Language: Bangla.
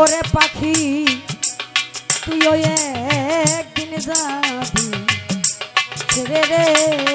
ওরে পাখি তুইও একদিন যাবি। রে